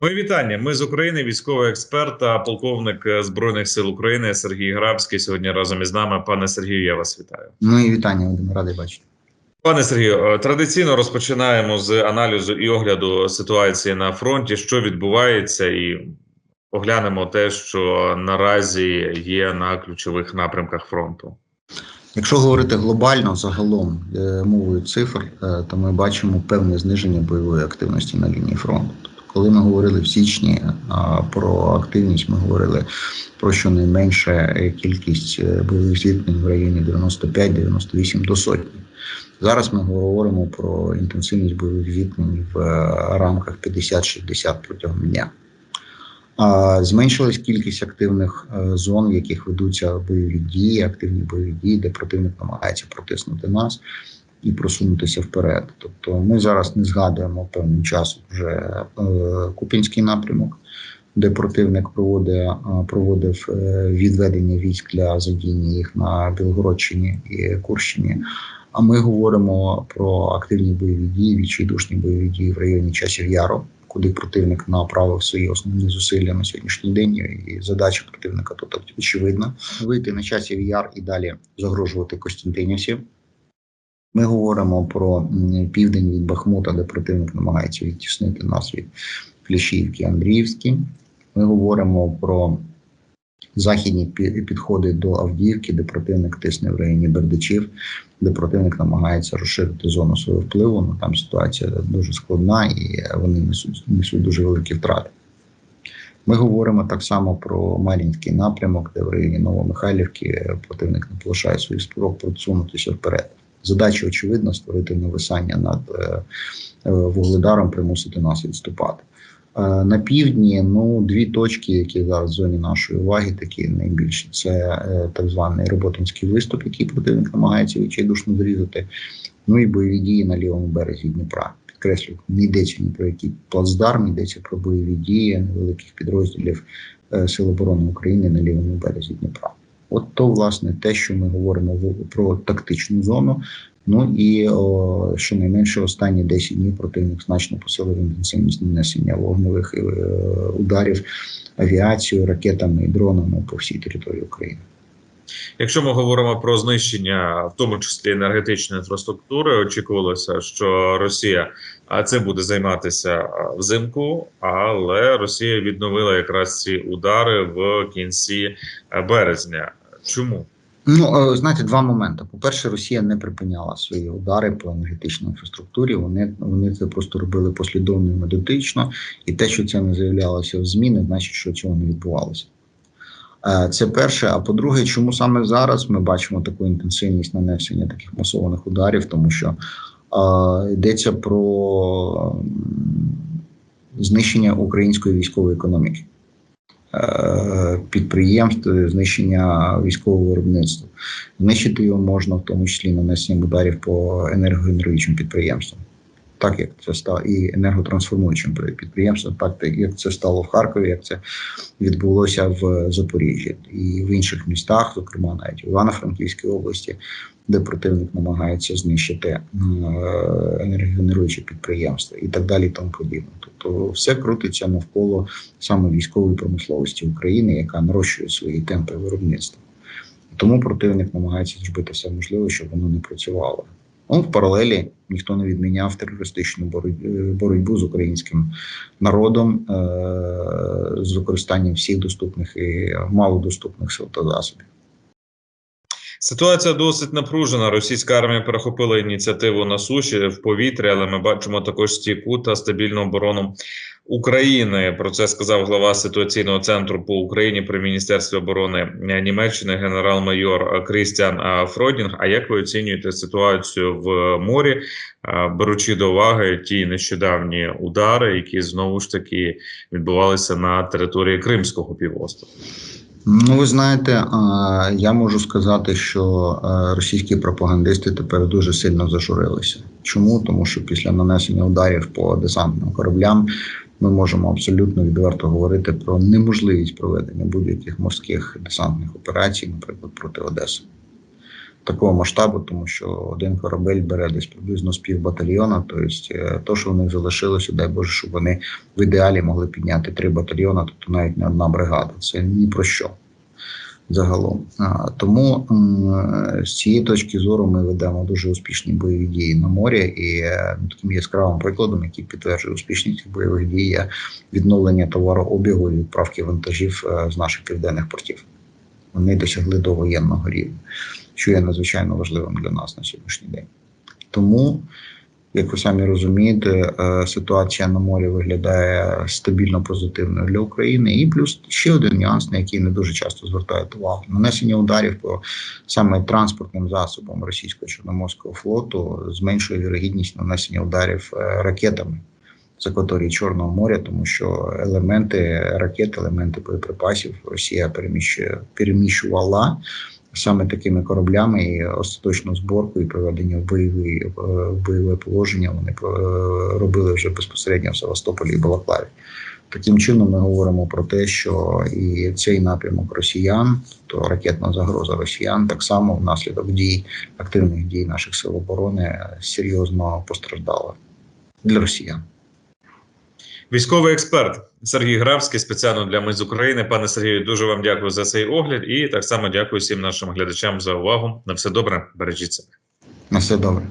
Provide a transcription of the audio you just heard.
Мої вітання. Ми з України, військовий експерт та полковник е, збройних сил України Сергій Грабський. Сьогодні разом із нами. Пане Сергію, я вас вітаю. Ну і вітання, Вадим, радий бачити. Пане Сергію, е, традиційно розпочинаємо з аналізу і огляду ситуації на фронті, що відбувається, і оглянемо те, що наразі є на ключових напрямках фронту. Якщо говорити глобально, загалом е, мовою цифр, то ми бачимо певне зниження бойової активності на лінії фронту. Коли ми говорили в січні про активність, ми говорили про щонайменше е, кількість е, бойових зіткнень в районі 95-98 до сотні. Зараз ми говоримо про інтенсивність бойових зіткнень в е, рамках 50-60 протягом дня. Зменшилась кількість активних зон, в яких ведуться бойові дії, активні бойові дії, де противник намагається протиснути нас і просунутися вперед. Тобто ми зараз не згадуємо певним часом вже е, Купінський напрямок, де противник проводив, е, проводив е, відведення військ для задіяння їх на Білгородщині і Курщині. А ми говоримо про активні бойові дії, відчайдушні бойові дії в районі часів Яру, куди противник направив свої основні зусилля на сьогоднішній день. І задача противника тут очевидна вийти на часів яр і далі загрожувати Костянтинівці. Ми говоримо про південь від Бахмута, де противник намагається відтіснити нас від Кліщівки Андріївські. Ми говоримо про західні підходи до Авдіївки, де противник тисне в районі Бердичів, де противник намагається розширити зону свого впливу. Ну там ситуація дуже складна і вони несуть, несуть дуже великі втрати. Ми говоримо так само про Мар'їнський напрямок, де в районі Новомихайлівки противник не полишає своїх спроб просунутися вперед. Задача очевидна створити нависання над е, е, вугледаром, примусити нас відступати. Е, На півдні ну дві точки, які зараз в зоні нашої уваги, такі найбільші. Це так званий Роботинський виступ, який противник намагається відчайдушно зрізати. Ну і бойові дії на лівому березі Дніпра. Підкреслюю, не йдеться ні про який плацдарм, йдеться про бойові дії невеликих підрозділів Сил оборони України на лівому березі Дніпра. От то, власне, те, що ми говоримо в- про тактичну зону. Ну і о, щонайменше останні 10 днів противник значно посилив інтенсивність нанесення вогневих е, ударів авіацією, ракетами і дронами по всій території України. Якщо ми говоримо про знищення, в тому числі енергетичної інфраструктури, очікувалося, що Росія а цим буде займатися взимку, але Росія відновила якраз ці удари в кінці березня. Чому? Ну, е, знаєте, два моменти. По-перше, Росія не припиняла свої удари по енергетичній інфраструктурі. Вони, вони це просто робили послідовно і методично, і те, що це не з'являлося в ЗМІ, не значить, що цього не відбувалося. Е, Це перше. А по-друге, чому саме зараз ми бачимо таку інтенсивність нанесення таких масованих ударів, тому що е, йдеться про знищення української військової економіки. Е, Підприємств, знищення військового виробництва. Знищити його можна в тому числі нанесенням ударів по енергогенеруючим підприємствам, так як це стало і енерготрансформуючим підприємствам, так як це стало в Харкові, як це відбулося в Запоріжжі і в інших містах, зокрема навіть в Івано-Франківській області, де противник намагається знищити е, енергогенеруючі підприємства і так далі, і тому подібне. Тобто, все крутиться навколо саме військової промисловості України, яка нарощує свої темпи виробництва. Тому противник намагається зробити все можливе, щоб воно не працювало. Ну, в паралелі ніхто не відміняв терористичну боротьбу, боротьбу з українським народом е- з використанням всіх доступних і малодоступних сил та засобів. Ситуація досить напружена. Російська армія перехопила ініціативу на суші в повітрі, але ми бачимо також стійку та стабільну оборону України. Про це сказав глава ситуаційного центру по Україні при міністерстві оборони Німеччини, генерал-майор Крістіан Фройдінг. А як ви оцінюєте ситуацію в морі, беручи до уваги ті нещодавні удари, які знову ж таки відбувалися на території Кримського півострова? Ну, ви знаєте, я можу сказати, що російські пропагандисти тепер дуже сильно зажурилися. Чому? Тому що після нанесення ударів по десантним кораблям ми можемо абсолютно відверто говорити про неможливість проведення будь-яких морських десантних операцій, наприклад, проти Одеси. Такого масштабу, тому що один корабель бере десь приблизно з пів батальйона. Тобто, е, то, що в них залишилося, дай Боже, щоб вони в ідеалі могли підняти три батальйони, тобто навіть не одна бригада. Це ні про що загалом. Тому з цієї точки зору ми ведемо дуже успішні бойові дії на морі, і е, таким яскравим прикладом, який підтверджує успішність бойових дій, є відновлення товарообігу і відправки вантажів е, з наших південних портів. Вони досягли довоєнного рівня, що є надзвичайно важливим для нас на сьогоднішній день. Тому, як ви самі розумієте, е, ситуація на морі виглядає стабільно позитивною для України. І плюс ще один нюанс, на який не дуже часто звертають увагу: нанесення ударів по саме транспортним засобам російського чорноморського флоту зменшує вірогідність нанесення ударів е, ракетами з акваторії Чорного моря, тому що елементи ракет, елементи боєприпасів Росія переміщувала саме такими кораблями і остаточну зборку і приведення в бойові е, в бойове положення. Вони е, робили вже безпосередньо в Севастополі і Балаклаві. Таким чином, ми говоримо про те, що і цей напрямок росіян, то ракетна загроза росіян, так само внаслідок дій активних дій наших сил оборони серйозно постраждала для росіян. Військовий експерт Сергій Гравський спеціально для Ми з України. Пане Сергію, дуже вам дякую за цей огляд і так само дякую всім нашим глядачам за увагу. На все добре, бережіть себе. На все добре.